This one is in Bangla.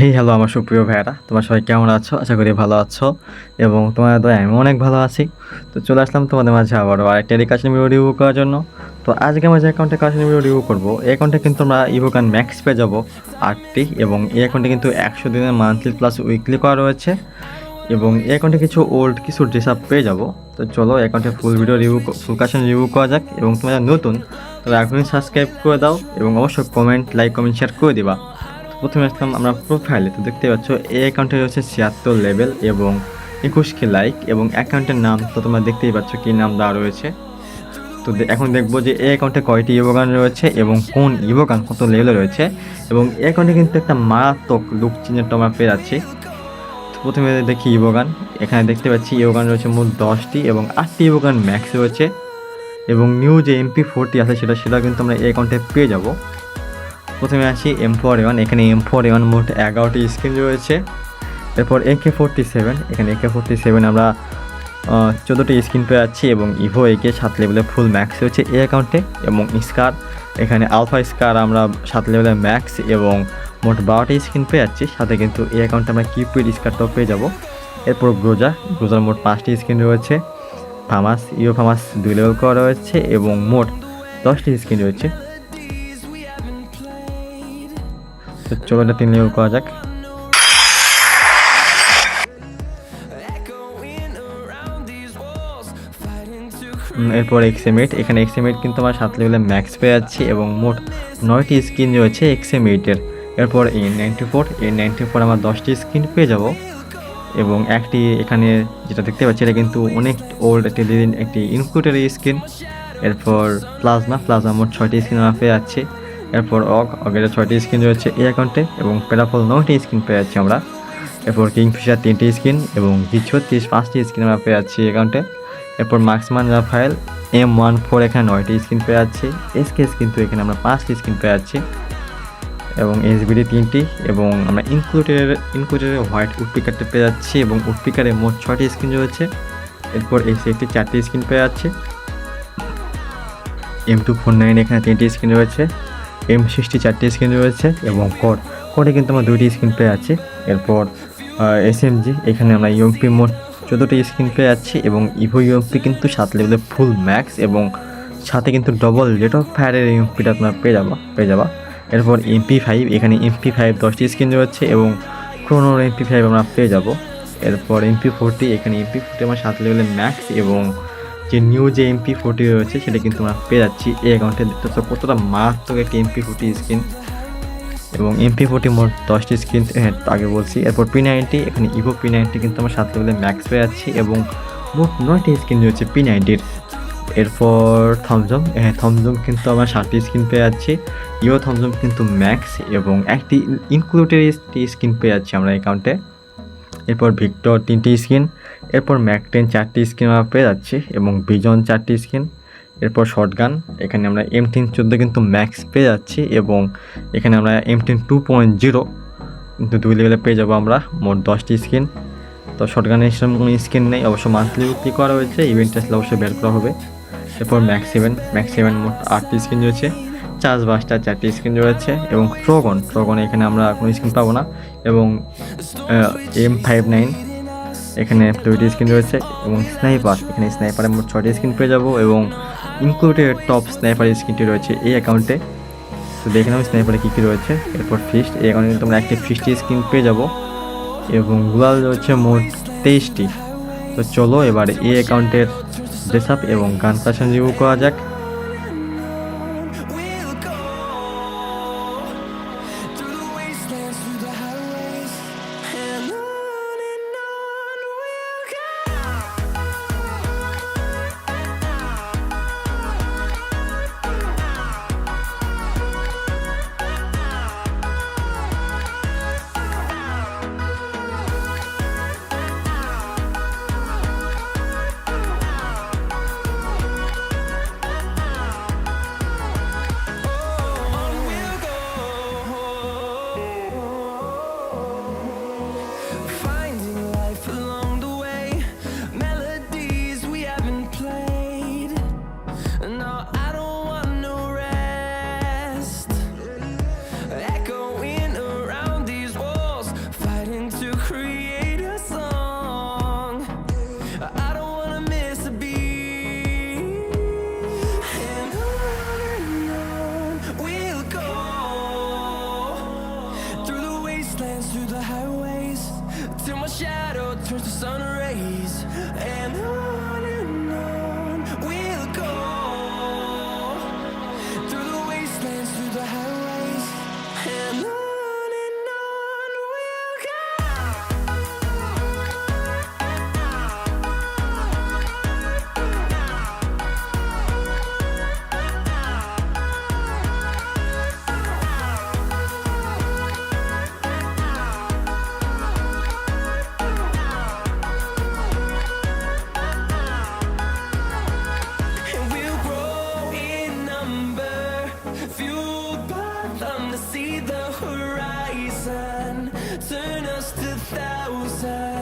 হেই হ্যালো আমার সুপ্রিয় ভাইয়ারা। তোমার সবাই কেমন আছো? আশা করি ভালো আছো। এবং তোমার দয়া আমি অনেক ভালো আছি। তো চলে আসলাম তোমাদের মাঝে আবারও আরেকটা এডুকেশন ভিডিও রিভিউ করার জন্য। তো আজকে আমরা যে অ্যাকাউন্টে কাশন ভিডিও রিভিউ করব, এই অ্যাকাউন্টে কিন্তু আমরা ইভোকান ম্যাক্স পেয়ে যাব আটটি, এবং এই অ্যাকাউন্টে কিন্তু একশো দিনের মান্থলি প্লাস উইকলি করা রয়েছে। এবং এই অ্যাকাউন্টে কিছু ওল্ড কিছু ড্রেস আপ পেয়ে যাব। তো চলো অ্যাকাউন্টে ফুল ভিডিও রিভিউ ফুল কাশন রিভিউ করা যাক। এবং তোমরা নতুন তাহলে এখনই সাবস্ক্রাইব করে দাও। এবং অবশ্যই কমেন্ট লাইক কমেন্ট শেয়ার করে দিবা। প্রথমে আসলাম আমরা প্রোফাইলে তো দেখতে পাচ্ছ, এই অ্যাকাউন্টে রয়েছে ছিয়াত্তর লেভেল এবং একুশ কে লাইক এবং অ্যাকাউন্টের নাম, তো তোমরা দেখতেই পাচ্ছ কী নাম দেওয়া রয়েছে। তো এখন দেখব যে এই অ্যাকাউন্টে কয়টি ইভোগান রয়েছে এবং কোন ইভোগান কত লেভেলে রয়েছে। এবং এই অ্যাকাউন্টে কিন্তু একটা মারাত্মক লুক চিহ্নটা আমরা পেয়ে যাচ্ছি। প্রথমে দেখি ইভোগান এখানে দেখতে পাচ্ছি ইভোগান রয়েছে মোট দশটি এবং আটটি ইভোগান ম্যাক্স রয়েছে। এবং নিউ যে এমপি ফোরটি আছে সেটা সেটা কিন্তু আমরা এই অ্যাকাউন্টে পেয়ে যাব। প্রথমে আসি এম ফোর ওয়ান এখানে এম ফোর ওয়ান মোট এগারোটি স্ক্রিন রয়েছে। এরপর একে ফোরটি সেভেন এখানে একে ফোরটি সেভেন আমরা চোদ্দোটি স্ক্রিন পেয়ে যাচ্ছি এবং ইভো একে সাত লেভেলে ফুল ম্যাক্স রয়েছে এই অ্যাকাউন্টে এবং স্কার এখানে আলফা স্কার আমরা সাত লেভেলে ম্যাক্স এবং মোট বারোটি স্ক্রিন পেয়ে যাচ্ছি। সাথে কিন্তু এই অ্যাকাউন্টে আমরা কিউপিড স্কারটাও পেয়ে যাব। এরপর গ্রোজা গ্রোজার মোট পাঁচটি স্ক্রিন রয়েছে। ফামাস ইও ফামাস দুই লেভেল করা রয়েছে এবং মোট দশটি স্ক্রিন রয়েছে। তো চলো এটা তিন লেভেল করা যাক। এরপর এক্সএমএইট এখানে এক্সএমএইট কিন্তু আমার সাত লেভেলে ম্যাক্স পেয়ে যাচ্ছি এবং মোট নয়টি স্ক্রিন রয়েছে এক্সএমএইটের এরপর N ninety four N ninety four আমার দশটি স্ক্রিন পেয়ে যাব। এবং একটি এখানে যেটা দেখতে পাচ্ছি, এটা কিন্তু অনেক ওল্ড একটি একটি ইনক্লুডের স্ক্রিন এরপর প্লাজমা প্লাজমা মোট ছয়টি স্ক্রিন আমার পেয়ে যাচ্ছে। এরপর অগ অগের ছয়টি স্ক্রিন রয়েছে এই অ্যাকাউন্টে এবং পেরাফল নয়টি স্ক্রিন পেয়ে যাচ্ছি আমরা। এরপর কিংফিশার তিনটি স্ক্রিন এবং জি ছত্রিশ পাঁচটি স্ক্রিন আমরা পেয়ে যাচ্ছি অ্যাকাউন্টে এরপর marksman Rafael M one four এখানে নয়টি স্ক্রিন পেয়ে যাচ্ছি। এসকেস কিন্তু এখানে আমরা পাঁচটি স্ক্রিন পেয়ে যাচ্ছি। এবং এসবিডি তিনটি এবং আমরা ইনক্লুডের ইনক্লুডের হোয়াইট উডপিকারটা পেয়ে যাচ্ছি এবং উডপিকারে মোট ছয়টি স্ক্রিন রয়েছে। এরপর এই একটি চারটি স্ক্রিন পেয়ে যাচ্ছে। এম টু ফোর নাইন এখানে তিনটি স্ক্রিন রয়েছে। এম সিক্সটি চারটি স্ক্রিন রয়েছে এবং কোড কোডে কিন্তু আমরা দুইটি স্ক্রিন পেয়ে যাচ্ছি এরপর এস এম জি এখানে আমরা ইউএমপি মোট চোদ্দোটি স্ক্রিন পেয়ে যাচ্ছি এবং ইভো ইউএমপি কিন্তু সাত লেভেলে ফুল ম্যাক্স এবং সাথে কিন্তু ডবল রেট অফ ফায়ারের ইউএমপিটা আপনার পেয়ে যাবা পেয়ে যাবা। এরপর এমপি ফাইভ এখানে এমপি ফাইভ দশটি স্ক্রিন রয়েছে এবং ক্রোনোর এমপি ফাইভ আমরা পেয়ে যাব। এরপর এমপি ফোরটি এখানে এমপি ফোরটি আমার সাত লেভেলের ম্যাক্স এবং যে নিউ যে এমপি ফোরটি রয়েছে, সেটা কিন্তু আমরা পেয়ে যাচ্ছি এই অ্যাকাউন্টে দেখতে পাচ্ছ, কতটা মারাত্মক একটি এমপি ফোরটি স্ক্রিন এবং এমপি ফোরটি মোট দশটি স্ক্রিন হ্যাঁ আগে বলছি। এরপর পি নাইনটি এখানে ইভো পি নাইনটি কিন্তু আমরা সাত লেভেলে ম্যাক্স পেয়ে যাচ্ছি এবং মোট নয়টি স্ক্রিন রয়েছে পি নাইনটির এরপর থমজম হ্যাঁ থমজম কিন্তু আমরা ষাটটি স্ক্রিন পেয়ে যাচ্ছি। ইও থমজম কিন্তু ম্যাক্স এবং একটি ইনক্লুডেড স্ক্রিন পেয়ে যাচ্ছি আমরা অ্যাকাউন্টে এরপর ভিক্টর তিনটি স্ক্রিন এরপর ম্যাকটেন চারটি স্ক্রিন আমরা পেয়ে যাচ্ছি এবং ভিজন চারটি স্ক্রিন এরপর শর্টগান এখানে আমরা এম টেন চোদ্দ কিন্তু ম্যাক্স পেয়ে যাচ্ছি এবং এখানে আমরা M ten two point zero কিন্তু দুই লেভেলে পেয়ে যাব আমরা মোট দশটি স্ক্রিন তো শর্টগানের সেরকম কোনো স্ক্রিন নেই, অবশ্য মান্থলি উইকলি করা হয়েছে ইভেন্ট আসলে অবশ্যই বের করা হবে। এরপর ম্যাক্স সেভেন ম্যাক্স সেভেন মোট আটটি স্ক্রিন রয়েছে চার্জ বাসটা চারটি স্ক্রিন রয়েছে এবং ট্রগন ট্রগন এখানে আমরা কোনো স্ক্রিন পাবো না এবং এম ফাইভ নাইন এখানে দুইটি স্ক্রিন রয়েছে এবং স্নাইপার। এখানে স্নাইপারের মোট ছয়টি স্ক্রিন পেয়ে যাব এবং ইনক্লুডেড টপ স্নাইপার স্ক্রিনটি রয়েছে এই অ্যাকাউন্টে তো দেখে নাও স্নাইপারে কী কী রয়েছে। এরপর ফিস্ট এই অ্যাকাউন্টে তোমরা একটি ফিস্টি স্ক্রিন পেয়ে যাব। এবং গুলাল রয়েছে মোট তেইশটি। তো চলো এবার এই অ্যাকাউন্টের ড্রেস আপ এবং গান ফ্যাশন রিভিউ করা যাক। Turn us to thousands.